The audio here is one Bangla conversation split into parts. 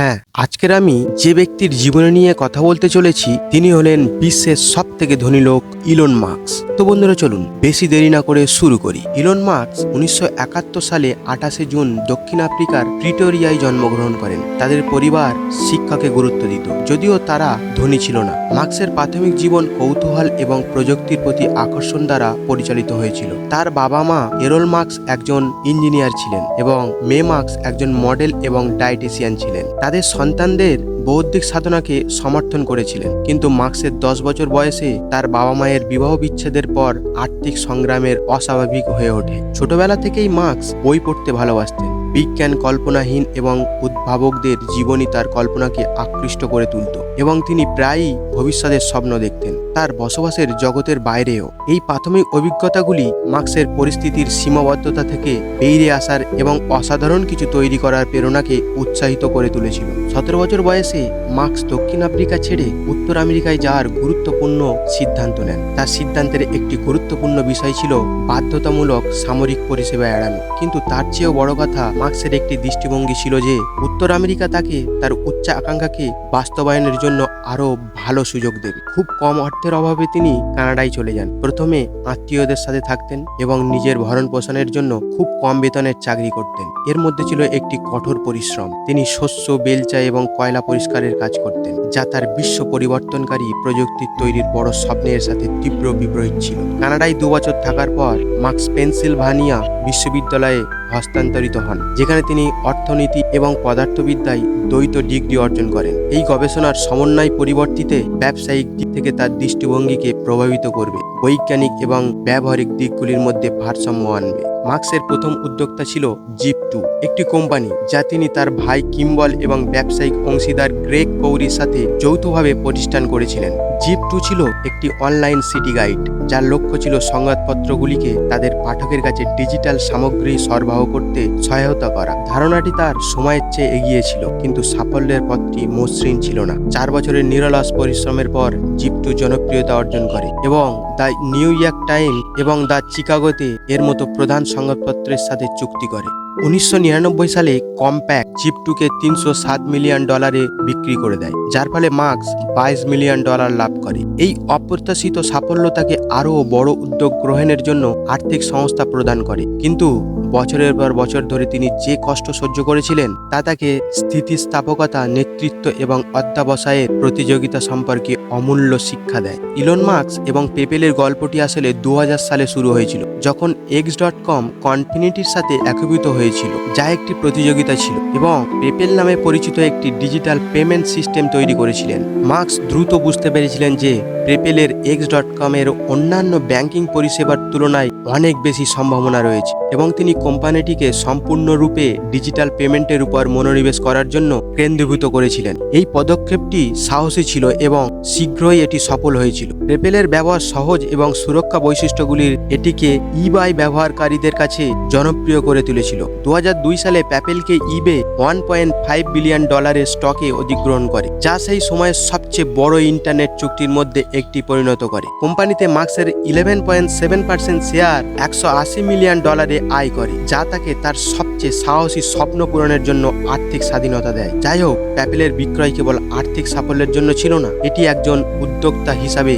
হ্যাঁ। আজকের আমি যে ব্যক্তির জীবনে নিয়ে কথা বলতে চলেছি, তিনি হলেন বিশ্বের সব থেকে ধনী লোক ইলন মার্কস। তো বন্ধুরা, চলুন বেশি দেরি না করে শুরু করি। ইলন মার্কস উনিশশো একাত্তর সালে আঠাশে জুন দক্ষিণ আফ্রিকার প্রিটোরিয়ায় জন্মগ্রহণ করেন। তাদের পরিবার শিক্ষাকে গুরুত্ব দিত, যদিও তারা ধনী ছিল না। মার্কসের প্রাথমিক জীবন কৌতূহল এবং প্রযুক্তির প্রতি আকর্ষণ দ্বারা পরিচালিত হয়েছিল। তার বাবা মা এরোল মার্কস একজন ইঞ্জিনিয়ার ছিলেন এবং মে মার্কস একজন মডেল এবং ডায়েটিশিয়ান ছিলেন। তাদের সন্তানদের বৌদ্ধিক সাধনাকে সমর্থন করেছিলেন। কিন্তু মার্ক্সের দশ বছর বয়সে তার বাবা মায়ের বিবাহ বিচ্ছেদের পর আর্থিক সংগ্রামের অস্বাভাবিক হয়ে ওঠে। ছোটবেলা থেকেই মার্ক্স বই পড়তে ভালোবাসতেন। বিজ্ঞান কল্পনাহীন এবং উদ্ভাবকদের জীবনী তার কল্পনাকে আকৃষ্ট করে তুলত এবং তিনি প্রায়ই ভবিষ্যতের স্বপ্ন দেখতেন। তার বসবাসের জগতের বাইরেও। এই প্রাথমিক অভিজ্ঞতাগুলি মার্কসের পরিস্থিতির সীমাবদ্ধতা থেকে বেরিয়ে আসার এবং অসাধারণ কিছু তৈরি করার প্রেরণাকে উৎসাহিত করে তুলেছিল। সতেরো বছর বয়সে মার্কস দক্ষিণ আফ্রিকা ছেড়ে উত্তর আমেরিকায় যাওয়ার গুরুত্বপূর্ণ সিদ্ধান্ত নেন। তার সিদ্ধান্তের একটি গুরুত্বপূর্ণ বিষয় ছিল বাধ্যতামূলক সামরিক পরিষেবা এড়ানো। কিন্তু তার চেয়েও বড় কথা মার্কসের একটি দৃষ্টিভঙ্গি ছিল যে, উত্তর আমেরিকা তাকে তার উচ্চ আকাঙ্ক্ষাকে বাস্তবায়নের জন্য আরও ভালো সুযোগ দেবে। খুব কম অর্থের অভাবে তিনি কানাডায় চলে যান। প্রথমে আত্মীয়দের সাথে থাকতেন এবং নিজের ভরণ পোষণের জন্য খুব কম বেতনের চাকরি করতেন। এর মধ্যে ছিল একটি কঠোর পরিশ্রম। তিনি শস্য, বেলচা এবং কয়লা পরিষ্কারের কাজ করতেন, যা তার বিশ্ব পরিবর্তনকারী প্রযুক্তির তৈরির বড় স্বপ্নের সাথে তীব্র বিপরীত ছিল। কানাডায় দু বছর থাকার পর মার্কস পেনসিলভানিয়া বিশ্ববিদ্যালয়ে হস্তান্তরিত হন, যেখানে তিনি অর্থনীতি এবং পদার্থবিদ্যায় দ্বৈত ডিগ্রি অর্জন করেন এই গবেষণার সমন্বয় পরিবর্তিতে ব্যবসায়িক দিক থেকে তার দৃষ্টিভঙ্গিকে প্রভাবিত করবে। বৈজ্ঞানিক এবং ব্যবহারিক দিকগুলির মধ্যে ভারসাম্য আনবে। মার্কসের প্রথম উদ্যোক্তা ছিল জিপ টু একটি কোম্পানি যা তিনি তার ভাই কিম্বল এবং ব্যবসায়িক অংশীদার গ্রেগ কৌরির সাথে যৌথভাবে প্রতিষ্ঠান করেছিলেন। জিপ টু ছিল একটি অনলাইন সিটি গাইড। যার লক্ষ্য ছিল সংবাদপত্রগুলিকে তাদের পাঠকের কাছে ডিজিটাল সামগ্রী সরবরাহ করতে সহায়তা করা। ধারণাটি তার সময়ের চেয়ে এগিয়ে ছিল, কিন্তু সাফল্যের পথটি মসৃণ ছিল না। চার বছরের নিরলস পরিশ্রমের পর জিপটু জনপ্রিয়তা অর্জন করে এবং the New York Time the চিকাগোতে এর মতো প্রধান সংবাদপত্রের সাথে চুক্তি করে। উনিশশো নিরানব্বই সালে কম্প্যাক্ট জিপটুকে তিনশো সাত মিলিয়ন ডলারে বিক্রি করে দেয়, যার ফলে মার্কস বাইশ মিলিয়ন ডলার লাভ করে। এই অপ্রত্যাশিত সাফল্য তাকে আরও বড় উদ্যোগ গ্রহণের জন্য আর্থিক সংস্থা প্রদান করে। কিন্তু বছরের পর বছর ধরে তিনি যে কষ্ট সহ্য করেছিলেন, তা তাকে স্থিতিস্থাপকতা, নেতৃত্ব এবং অধ্যাবসায়ের প্রতিযোগিতা সম্পর্কে অমূল্য শিক্ষা দেয়। ইলন মার্কস এবং পেপেলের গল্পটি আসলে দু হাজার সালে শুরু হয়েছিল। যখন এক্স ডট কম কনফিনিটির সাথে একীভূত হয়েছিল, যা একটি প্রতিযোগিতা ছিল এবং পেপেল নামে পরিচিত একটি ডিজিটাল পেমেন্ট সিস্টেম তৈরি করেছিলেন। মার্কস দ্রুত বুঝতে পেরেছিলেন যে পেপেলের এক্স ডট কমের অন্যান্য ব্যাংকিং পরিষেবার তুলনায় অনেক বেশি সম্ভাবনা রয়েছে এবং তিনি কোম্পানিটিকে সম্পূর্ণরূপে ডিজিটাল পেমেন্টের উপর মনোনিবেশ করার জন্য কেন্দ্রীভূত করেছিলেন। এই পদক্ষেপটি সাহসী ছিল এবং শীঘ্রই এটি সফল হয়েছিল। পেপেলের ব্যবহার সহজ এবং সুরক্ষা বৈশিষ্ট্যগুলির এটিকে ইবাই ব্যবহারকারীদের কাছে জনপ্রিয় করে তুলেছিল। দু হাজার দুই সালে প্যাপেলকে eBay one point five billion ডলারের স্টকে অধিগ্রহণ করে, যা সেই সময়ের সবচেয়ে বড় ইন্টারনেট চুক্তির মধ্যে একটি পরিণত করে। কোম্পানিতে মার্কসের eleven point seven percent share একশো আশি মিলিয়ন ডলারে আয় করে, যা তাকে তার সবচেয়ে সাহসী স্বপ্ন পূরণের জন্য আর্থিক স্বাধীনতা দেয়। যাই হোক, প্যাপেলের বিক্রয় কেবল আর্থিক সাফল্যের জন্য ছিল না, এটি একজন উদ্যোক্তা হিসাবে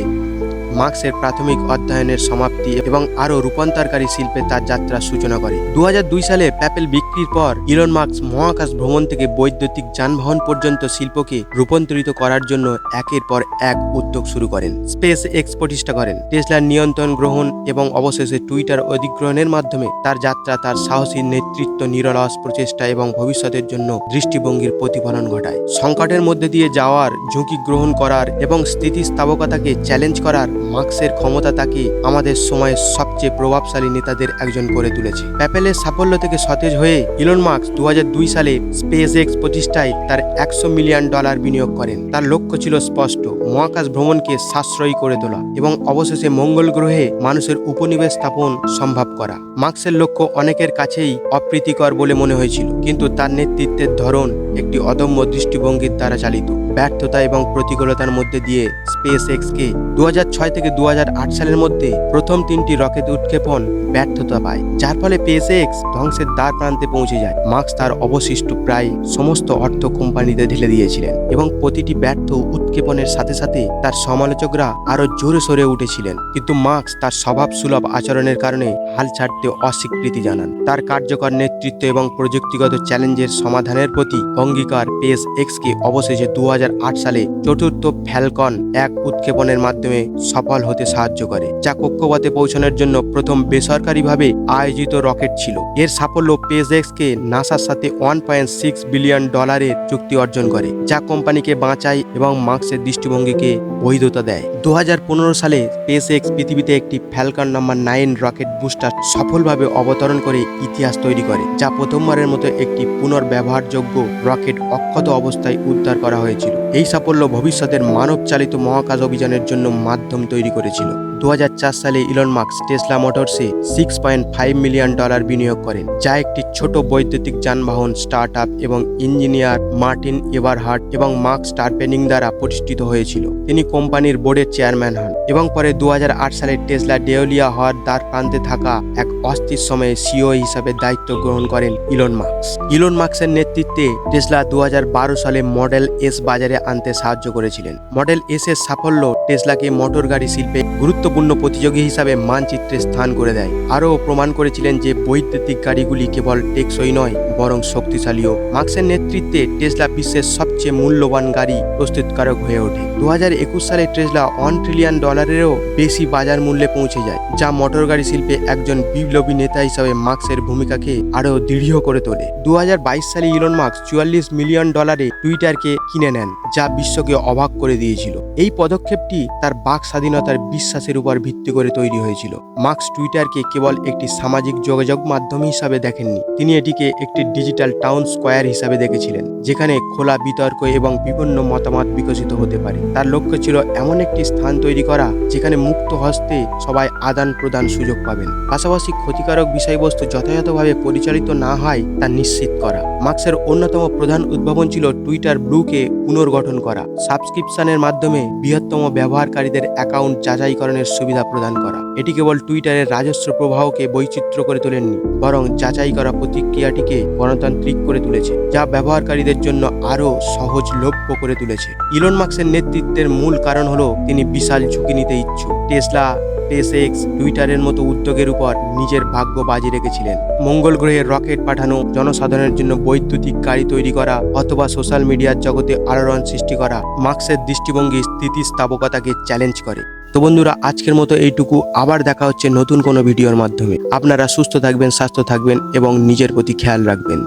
মার্কসের প্রাথমিক অধ্যয়নের সমাপ্তি এবং আরও রূপান্তরকারী শিল্পে তার যাত্রার সূচনা করে। দু হাজার দুই সালে প্যাপেল বিক্রির পর ইলন মার্কস মহাকাশ ভ্রমণ থেকে বৈদ্যুতিক যানবাহন পর্যন্ত শিল্পকে রূপান্তরিত করার জন্য একের পর এক উদ্যোগ শুরু করেন। স্পেস এক্স প্রতিষ্ঠা করেন। টেসলার নিয়ন্ত্রণ গ্রহণ এবং অবশেষে টুইটার অধিগ্রহণের মাধ্যমে তার যাত্রা তার সাহসী নেতৃত্ব নিরলস প্রচেষ্টা এবং ভবিষ্যতের জন্য দৃষ্টিভঙ্গির প্রতিফলন ঘটায়। সংকটের মধ্যে দিয়ে যাওয়ার ঝুঁকি গ্রহণ করার এবং স্থিতিস্থাপকতাকে চ্যালেঞ্জ করার মার্কসের ক্ষমতা তাকে আমাদের সময়ের সবচেয়ে প্রভাবশালী নেতাদের একজন করে তুলেছে। প্যাপেলের সাফল্য থেকে সতেজ হয়ে ইলন মার্কস দু হাজার দুই সালে স্পেস এক্স প্রতিষ্ঠায় তার একশো মিলিয়ন ডলার বিনিয়োগ করেন। তার লক্ষ্য ছিল স্পষ্ট, মহাকাশ ভ্রমণকে সাশ্রয়ী করে তোলা এবং অবশেষে মঙ্গল গ্রহে মানুষের উপনিবেশ স্থাপন সম্ভব করা। মার্কসের লক্ষ্য অনেকের কাছেই অপ্রীতিকর বলে মনে হয়েছিল, কিন্তু তার নেতৃত্বের ধরন একটি অদম্য দৃষ্টিভঙ্গির দ্বারা চালিত। ব্যর্থতা এবং প্রতিকূলতার মধ্যে দিয়ে স্পেস এক্সকে দু হাজার ছয় থেকে থেকে দু সালের মধ্যে প্রথম তিনটি রকেট উৎক্ষেপণ ব্যর্থতা পায়, যার ফলে পেসএক্স ধ্বংসের দ্বার প্রান্তে পৌঁছে যায়। মার্কস তার অবশিষ্ট প্রায় সমস্ত অর্থ কোম্পানিতে ঢেলে দিয়েছিলেন এবং প্রতিটি ব্যর্থ উৎক্ষেপণের সাথে সাথে তার সমালোচকরা আরও জোরে সরে উঠেছিলেন। কিন্তু মার্কস তার স্বভাব সুলভ আচরণের কারণে হাল ছাড়তে অস্বীকৃতি জানান। তার কার্যকর নেতৃত্ব এবং প্রযুক্তিগত চ্যালেঞ্জের সমাধানের প্রতি অঙ্গীকার পেস এক্সকে অবশেষে দু হাজার আট সালে চতুর্থ ফ্যালকন এক উৎক্ষেপণের মাধ্যমে সফল হতে সাহায্য করে, যা কক্ষপথে পৌঁছানোর জন্য প্রথম বেসরকারিভাবে আয়োজিত রকেট ছিল। এর সাফল্য পেস এক্সকে নাসার সাথে ওয়ান পয়েন্ট সিক্স বিলিয়ন ডলারের চুক্তি অর্জন করে, যা কোম্পানিকে বাঁচায় এবং মার্কসের দৃষ্টিভঙ্গিকে বৈধতা দেয়। দুহাজার পনেরো সালে স্পেস এক্স পৃথিবীতে একটি Falcon number nine rocket booster সফলভাবে অবতরণ করে ইতিহাস তৈরি করে, যা প্রথমবারের মতো একটি পুনর্ব্যবহারযোগ্য রকেট অক্ষত অবস্থায় উদ্ধার করা হয়েছিল। এই সাফল্য ভবিষ্যতের মানব চালিত মহাকাশ অভিযানের জন্য মাধ্যম তৈরি করেছিল। দু হাজার চার সালে Elon Musk Tesla মোটরসে six point five million dollar বিনিয়োগ করেন, যা একটি ছোট বৈদ্যুতিক যানবাহন স্টার্ট আপ এবং ইঞ্জিনিয়ার মার্টিন এভারহার্ট এবং মার্ক স্টারপেনিং দ্বারা প্রতিষ্ঠিত হয়েছিল। তিনি কোম্পানির বোর্ডের চেয়ারম্যান হন এবং পরে দু হাজার আট সালে টেসলা দেওলিয়া হওয়ার দ্বার প্রান্তে থাকা এক অস্থির সময়ে সিও হিসাবে দায়িত্ব গ্রহণ করেন ইলন মার্কস ইলন মার্কসের নেতৃত্বে টেসলা দু হাজার বারো সালে মডেল এস বাজারে আনতে সাহায্য করেছিলেন। মডেল এস এর সাফল্য টেসলাকে মোটর গাড়ি শিল্পে গুরুত্বপূর্ণ প্রতিযোগী হিসাবে মানচিত্রে স্থান করে দেয়। আরও প্রমাণ করেছিলেন যে বৈদ্যুতিক গাড়িগুলি কেবল টেকসই নয়, বরং শক্তিশালীও। মার্কসের নেতৃত্বে টেসলা বিশ্বের সবচেয়ে মূল্যবান গাড়ি প্রস্তুতকারক হয়ে ওঠে। দুহাজার একুশ সালে টেসলা ওয়ান ট্রিলিয়ন ডলারেরও বেশি বাজার মূল্যে পৌঁছে যায়, যা মোটর গাড়ি শিল্পে একজন বিপ্লবী নেতা হিসাবে মার্কসের ভূমিকাকে আরও দৃঢ় করে তোলে। দু হাজার বাইশ সালে ইলন মার্কস চুয়াল্লিশ মিলিয়ন ডলারে টুইটারকে কিনে নেন, যা বিশ্বকে অবাক করে দিয়েছিল। এই পদক্ষেপটি তার বাক স্বাধীনতার বিশ্বাসের উপর ভিত্তি করে তৈরি হয়েছিল। মার্কস টুইটারকে কেবল একটি সামাজিক যোগাযোগ মাধ্যম হিসাবে দেখেননি। তিনি এটিকে একটি ডিজিটাল টাউন স্কোয়ার হিসাবে দেখেছিলেন, যেখানে খোলা বিতর্ক এবং বিভিন্ন মতামত বিকশিত হতে পারে। তার লক্ষ্য ছিল এমন একটি স্থান তৈরি করা, যেখানে মুক্ত হস্তে সবাই আদান প্রদান সুযোগ পাবেন। পাশাপাশি ক্ষতিকারক বিষয়বস্তু যথাযথভাবে পরিচালিত না হয় তা নিশ্চিত করা। মার্কসের অন্যতম প্রধান উদ্ভাবন ছিল টুইটার ব্লুকে পুনর্গঠন করা। সাবস্ক্রিপশনের মাধ্যমে বৃহত্তম ব্যবহারকারীদের অ্যাকাউন্ট যাচাইকরণের সুবিধা প্রদান করা। এটি কেবল টুইটারের রাজস্ব প্রবাহকে বৈচিত্র্য করে তোলেননি, বরং যাচাই করা প্রতিক্রিয়াটিকে গণতান্ত্রিক করে তুলেছে, যা ব্যবহারকারীদের জন্য আরও সহজলভ্য করে তুলেছে। ইলন মার্কসের নেতৃত্বের মূল কারণ হলো তিনি বিশাল ঝুঁকি নিতে ইচ্ছুক। টেসলা স্পেসএক্স টুইটারের মতো উদ্যোগের উপর নিজের ভাগ্য বাজি রেখেছিলেন। মঙ্গল গ্রহে রকেট পাঠানো, জনসাধারণের জন্য বৈদ্যুতিক গাড়ি তৈরি করা, অথবা সোশ্যাল মিডিয়ার জগতে আলোড়ন সৃষ্টি করা মার্কসের দৃষ্টিভঙ্গি স্থিতিস্থাপকতাকে চ্যালেঞ্জ করে। তো বন্ধুরা, আজকের মতো এইটুকু। আবার দেখা হচ্ছে নতুন কোনো ভিডিওর মাধ্যমে। আপনারা সুস্থ থাকবেন, স্বাস্থ্য থাকবেন এবং নিজের প্রতি খেয়াল রাখবেন।